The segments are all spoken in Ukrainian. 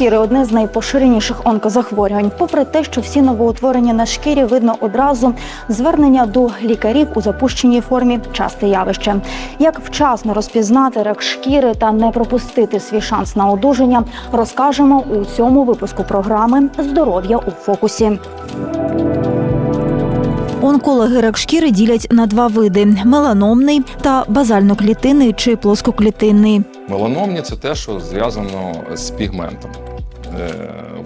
Шкіри одне з найпоширеніших онкозахворювань. Попри те, що всі новоутворення на шкірі видно одразу, звернення до лікарів у запущеній формі часте явище. Як вчасно розпізнати рак шкіри та не пропустити свій шанс на одужання, розкажемо у цьому випуску програми Здоров'я у фокусі. Онкологи рак шкіри ділять на два види: меланомний та базальноклітинний чи плоскоклітинний. Меланомні це те, що зв'язано з пігментом. Е,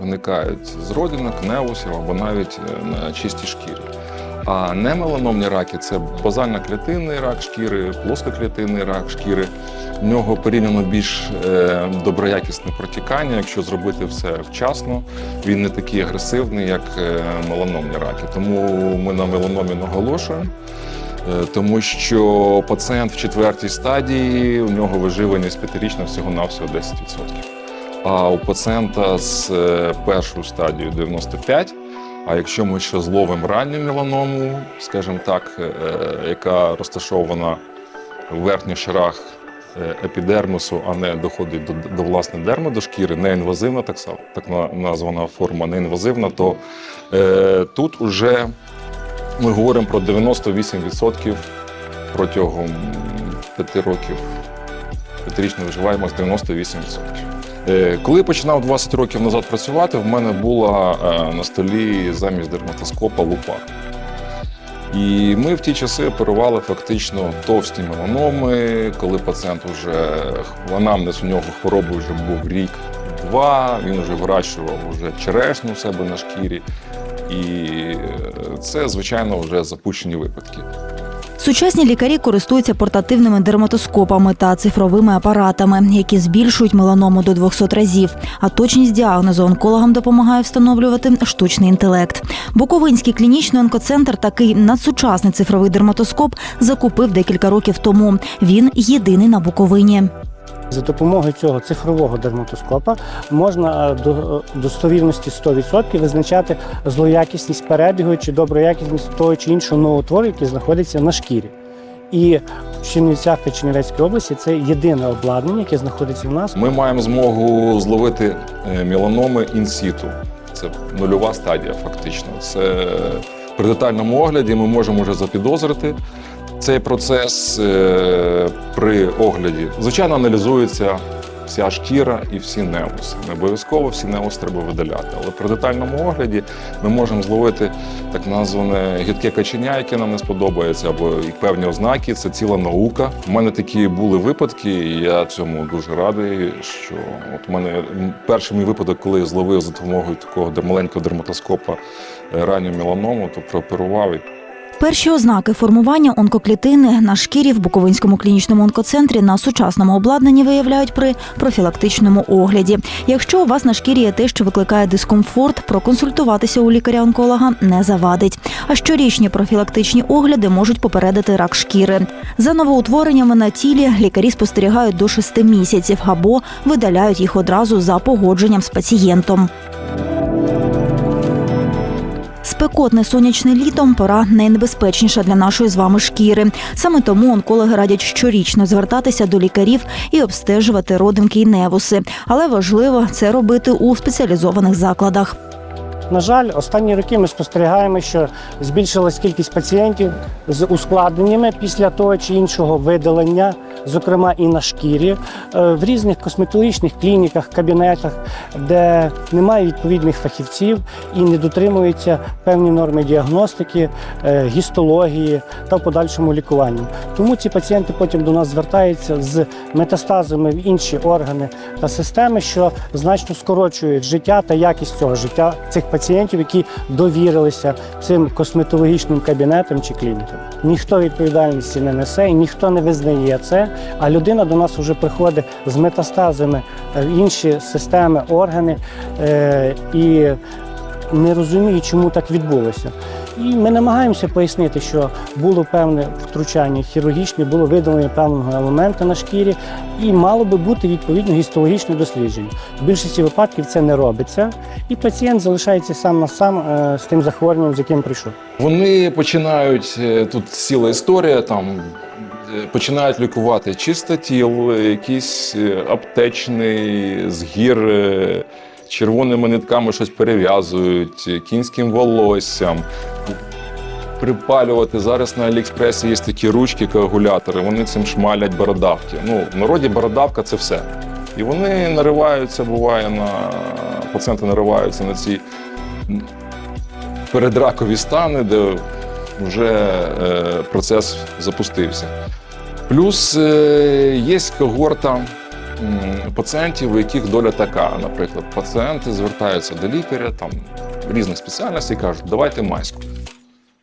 Виникають з родинок, невусів або навіть е, на чистій шкірі. А немеланомні раки це базально-клітинний рак шкіри, плоскоклітинний рак шкіри. В нього порівняно більш е, доброякісне протікання. Якщо зробити все вчасно, він не такий агресивний, як меланомні раки. Тому ми на меланомі наголошуємо. Тому що пацієнт в четвертій стадії у нього виживаність п'ятирічна всього навсього 10%. А у пацієнта з е, першою стадією 95%. А якщо ми ще зловимо ранню меланому, скажімо так, е, яка розташована в верхніх шарах е, епідермису, а не доходить до, до власне дерми, до шкіри, неінвазивна, так, так названа форма неінвазивна, то е, тут уже ми говоримо про 98% протягом 5 років. П'ятирічна виживаємость 98%. Е, Коли я починав 20 років назад працювати, в мене була е, на столі замість дерматоскопа лупа. І ми в ті часи оперували фактично товсті меланоми, коли пацієнт вже анамнез у нього хвороби вже був рік-два, він вже вирощував вже черешню у себе на шкірі. І е, це, звичайно, вже запущені випадки. Сучасні лікарі користуються портативними дерматоскопами та цифровими апаратами, які збільшують меланому до 200 разів. А точність діагнозу онкологам допомагає встановлювати штучний інтелект. Буковинський клінічний онкоцентр такий надсучасний цифровий дерматоскоп закупив декілька років тому. Він єдиний на Буковині. За допомогою цього цифрового дерматоскопа можна е, до е, достовірності 100% визначати злоякісність перебігу чи доброякісність того чи іншого новотвору, який знаходиться на шкірі. І в Чернівцях та Чернівецькій області це єдине обладнання, яке знаходиться в нас. Ми маємо змогу зловити е, меланоми інсіту. Це нульова стадія, фактично. Це при детальному огляді ми можемо вже запідозрити цей процес е, при огляді. Звичайно, аналізується вся шкіра і всі невуси. Не обов'язково всі невуси треба видаляти. Але при детальному огляді ми можемо зловити так назване гідке каченя, яке нам не сподобається, або і певні ознаки. Це ціла наука. У мене такі були випадки, і я цьому дуже радий. Що от у мене перший мій випадок, коли я зловив за допомогою такого маленького дерматоскопа е, ранню меланому, то прооперував Перші ознаки формування онкоклітини на шкірі в Буковинському клінічному онкоцентрі на сучасному обладнанні виявляють при профілактичному огляді. Якщо у вас на шкірі є те, що викликає дискомфорт, проконсультуватися у лікаря-онколога не завадить. А щорічні профілактичні огляди можуть попередити рак шкіри. За новоутвореннями на тілі лікарі спостерігають до 6 місяців або видаляють їх одразу за погодженням з пацієнтом. Спекотне сонячне літом пора найнебезпечніша для нашої з вами шкіри. Саме тому онкологи радять щорічно звертатися до лікарів і обстежувати родинки і невуси. Але важливо це робити у спеціалізованих закладах. На жаль, останні роки ми спостерігаємо, що збільшилась кількість пацієнтів з ускладненнями після того чи іншого видалення, зокрема і на шкірі, е, в різних косметологічних клініках, кабінетах, де немає відповідних фахівців і не дотримуються певні норми діагностики, е, гістології та в подальшому лікуванні. Тому ці пацієнти потім до нас звертаються з метастазами в інші органи та системи, що значно скорочують життя та якість цього життя цих пацієнтів, які довірилися цим косметологічним кабінетам чи клінікам. Ніхто відповідальності не несе і ніхто не визнає це. А людина до нас вже приходить з метастазами в інші системи, органи е, і не розуміє, чому так відбулося. І ми намагаємося пояснити, що було певне втручання хірургічне, було видалення певного елемента на шкірі, і мало би бути відповідно гістологічне дослідження. В більшості випадків це не робиться, і пацієнт залишається сам на сам е, з тим захворюванням, з яким прийшов. Вони починають е, тут ціла історія. Там е, починають лікувати чистотіл, якийсь е, аптечний згір, е, червоними нитками щось перев'язують, е, кінським волоссям. Припалювати зараз на Аліекспресі є такі ручки, коагулятори, вони цим шмалять бородавки. Ну, в народі бородавка це все. І вони нариваються, буває, на пацієнти нариваються на ці передракові стани, де вже е, процес запустився. Плюс е, є когорта пацієнтів, у яких доля така. Наприклад, пацієнти звертаються до лікаря там, різних спеціальностей і кажуть, давайте майську.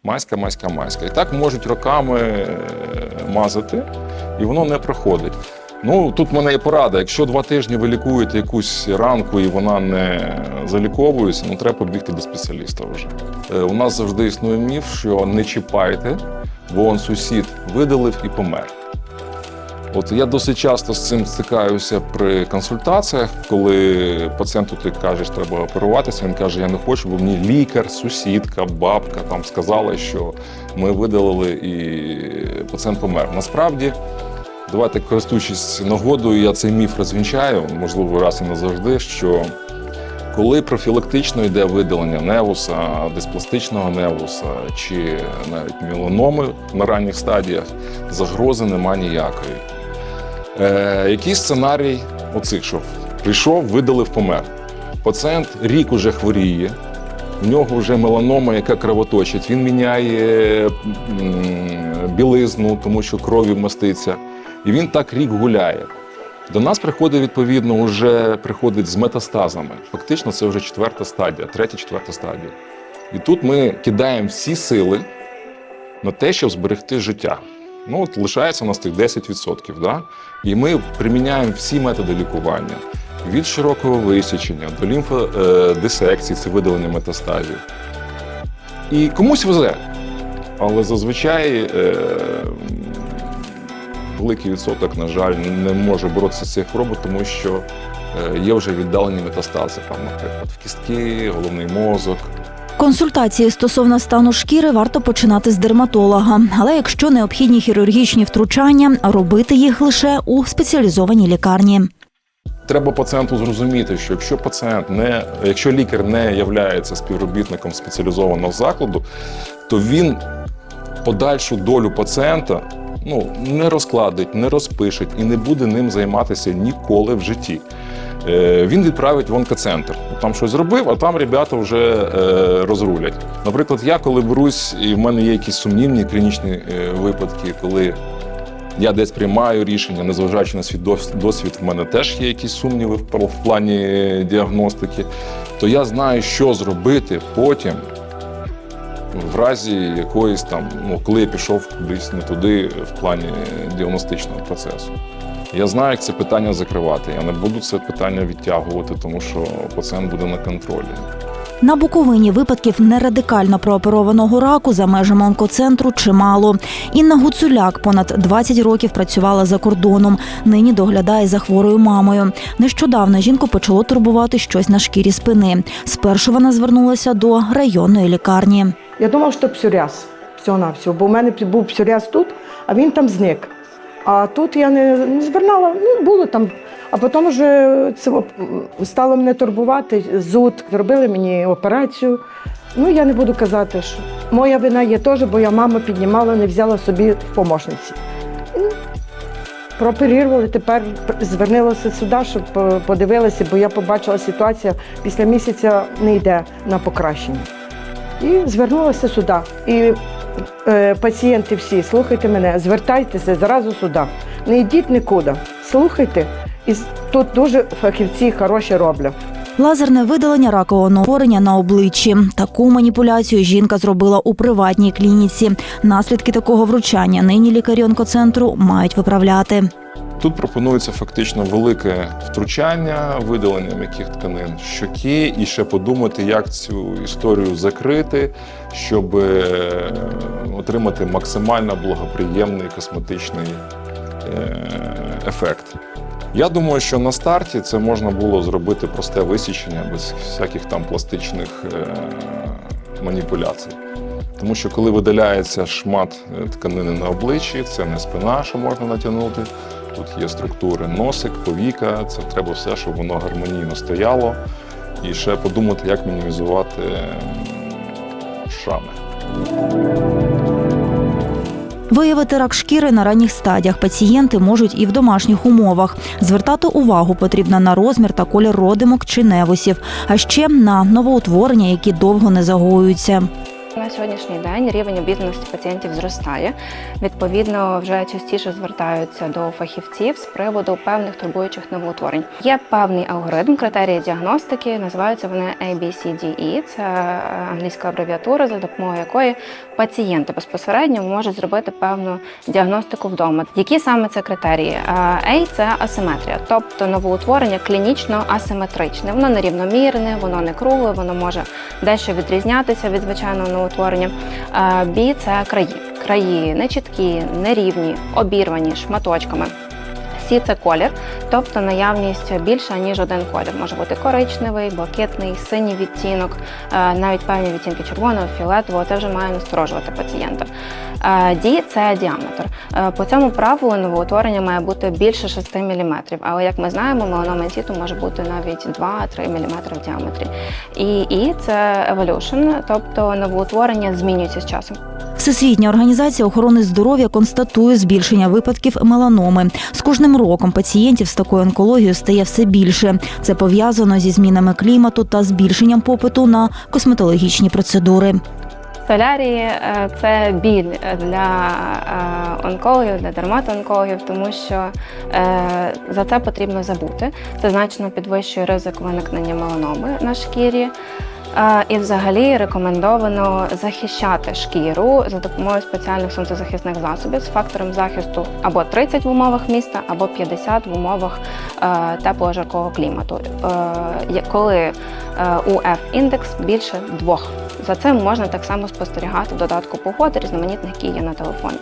Майська, майська, майська. І так можуть роками е, мазати, і воно не проходить. Ну, тут в мене є порада. Якщо два тижні ви лікуєте якусь ранку і вона не заліковується, ну треба побігти до спеціаліста вже. Е, У нас завжди існує міф, що не чіпайте, бо он сусід видалив і помер. От я досить часто з цим стикаюся при консультаціях, коли пацієнту ти кажеш, треба оперуватися. Він каже: Я не хочу, бо мені лікар, сусідка, бабка там сказали, що ми видалили і пацієнт помер. Насправді, давайте користуючись нагодою, я цей міф розвінчаю, можливо, раз і назавжди, що коли профілактично йде видалення невуса, диспластичного невуса чи навіть міланоми на ранніх стадіях, загрози нема ніякої. Е, який сценарій оцих, що прийшов, видалив, помер. Пацієнт рік уже хворіє, в нього вже меланома, яка кровоточить. Він міняє білизну, тому що кров'ю маститься. І він так рік гуляє. До нас приходить відповідно, вже приходить з метастазами. Фактично, це вже четверта стадія, третя, четверта стадія. І тут ми кидаємо всі сили на те, щоб зберегти життя. Ну, от лишається у нас тих 10%. Да? І ми приміняємо всі методи лікування від широкого висічення до лімфодисекції, це видалення метастазів. І комусь везе. Але зазвичай е, великий відсоток, на жаль, не може боротися з цією хворобою, тому що е, є вже віддалені метастази, там, наприклад, в кістки, головний мозок. Консультації стосовно стану шкіри варто починати з дерматолога, але якщо необхідні хірургічні втручання, робити їх лише у спеціалізованій лікарні. Треба пацієнту зрозуміти, що якщо пацієнт не, якщо лікар не є співробітником спеціалізованого закладу, то він подальшу долю пацієнта ну, не розкладить, не розпишеть і не буде ним займатися ніколи в житті. Е, Він відправить в онкоцентр. Там щось зробив, а там ребята вже е, розрулять. Наприклад, я коли берусь, і в мене є якісь сумнівні клінічні е, випадки, коли я десь приймаю рішення, незважаючи на свій досвід, в мене теж є якісь сумніви в плані діагностики, то я знаю, що зробити потім, в разі якоїсь там, ну, коли я пішов кудись не туди в плані діагностичного процесу. Я знаю, як це питання закривати. Я не буду це питання відтягувати, тому що пацієнт буде на контролі. На Буковині випадків нерадикально прооперованого раку за межами онкоцентру чимало. Інна Гуцуляк понад 20 років працювала за кордоном. Нині доглядає за хворою мамою. Нещодавно жінку почало турбувати щось на шкірі спини. Спершу вона звернулася до районної лікарні. Я думав, що псоріаз всього-навсього, бо в мене був псоріаз тут, а він там зник. А тут я не, не звернула, ну було там. А потім вже це стало мене турбувати, зуд. Зробили мені операцію. Ну, я не буду казати, що моя вина є теж, бо я мама піднімала, не взяла собі в помощниці. Ну, Прооперували, тепер звернулася сюди, щоб подивилася, бо я побачила ситуація після місяця не йде на покращення. І звернулася сюди. І е, пацієнти всі, слухайте мене, звертайтеся зразу сюди. Не йдіть нікуди. Слухайте. І тут дуже фахівці хороші роблять. Лазерне видалення ракового утворення на обличчі. Таку маніпуляцію жінка зробила у приватній клініці. Наслідки такого вручання нині лікарі онкоцентру мають виправляти. Тут пропонується фактично велике втручання, видалення м'яких тканин щоки, і ще подумати, як цю історію закрити, щоб е, отримати максимально благоприємний косметичний е, ефект. Я думаю, що на старті це можна було зробити просте висічення без всяких там пластичних е, маніпуляцій. Тому що коли видаляється шмат е, тканини на обличчі, це не спина, що можна натягнути. Тут є структури носик, повіка. Це треба все, щоб воно гармонійно стояло. І ще подумати, як мінімізувати шрами. Виявити рак шкіри на ранніх стадіях пацієнти можуть і в домашніх умовах. Звертати увагу потрібно на розмір та колір родимок чи невусів, а ще на новоутворення, які довго не загоюються. На сьогоднішній день рівень обізнаності пацієнтів зростає. Відповідно, вже частіше звертаються до фахівців з приводу певних турбуючих новоутворень. Є певний алгоритм, критерії діагностики, називаються вони ABCDE. Це е, англійська абревіатура, за допомогою якої пацієнти безпосередньо можуть зробити певну діагностику вдома. Які саме це критерії? Е, A – це асиметрія, тобто новоутворення клінічно асиметричне. Воно нерівномірне, воно не кругле, воно може дещо відрізнятися від звичайного новоутворення. утворення. Бі – це краї. Краї нечіткі, нерівні, обірвані шматочками. Сі це колір, тобто наявність більше ніж один колір. Може бути коричневий, блакитний, синій відтінок, е, навіть певні відтінки червоного, фіолетового. Це вже має насторожувати пацієнта. Ді це діаметр. Е, По цьому правилу новоутворення має бути більше 6 мм, але як ми знаємо, меланома може бути навіть 2-3 мм в діаметрі. І І це evolution, тобто новоутворення змінюється з часом. Всесвітня організація охорони здоров'я констатує збільшення випадків меланоми. З кожним роком пацієнтів з такою онкологією стає все більше. Це пов'язано зі змінами клімату та збільшенням попиту на косметологічні процедури. Солярії е, це біль для е, онкологів, для дерматоонкологів, тому що е, за це потрібно забути. Це значно підвищує ризик виникнення меланоми на шкірі. І взагалі рекомендовано захищати шкіру за допомогою спеціальних сонцезахисних засобів з фактором захисту або 30 в умовах міста, або 50 в умовах теплого жаркого клімату. Коли УФ індекс більше двох. За цим можна так само спостерігати в додатку погоди різноманітних, які є на телефоні.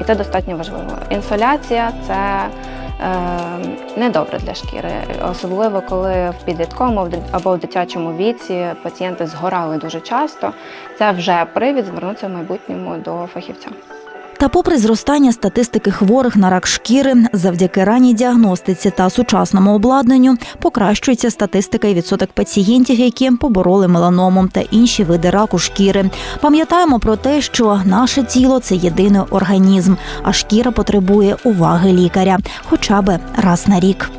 І це достатньо важливо. Інсоляція це е, недобре для шкіри, особливо коли в підлітковому або в дитячому віці пацієнти згорали дуже часто. Це вже привід звернутися в майбутньому до фахівця. Та попри зростання статистики хворих на рак шкіри, завдяки ранній діагностиці та сучасному обладнанню покращується статистика і відсоток пацієнтів, які побороли меланому та інші види раку шкіри. Пам'ятаємо про те, що наше тіло це єдиний організм, а шкіра потребує уваги лікаря, хоча б раз на рік.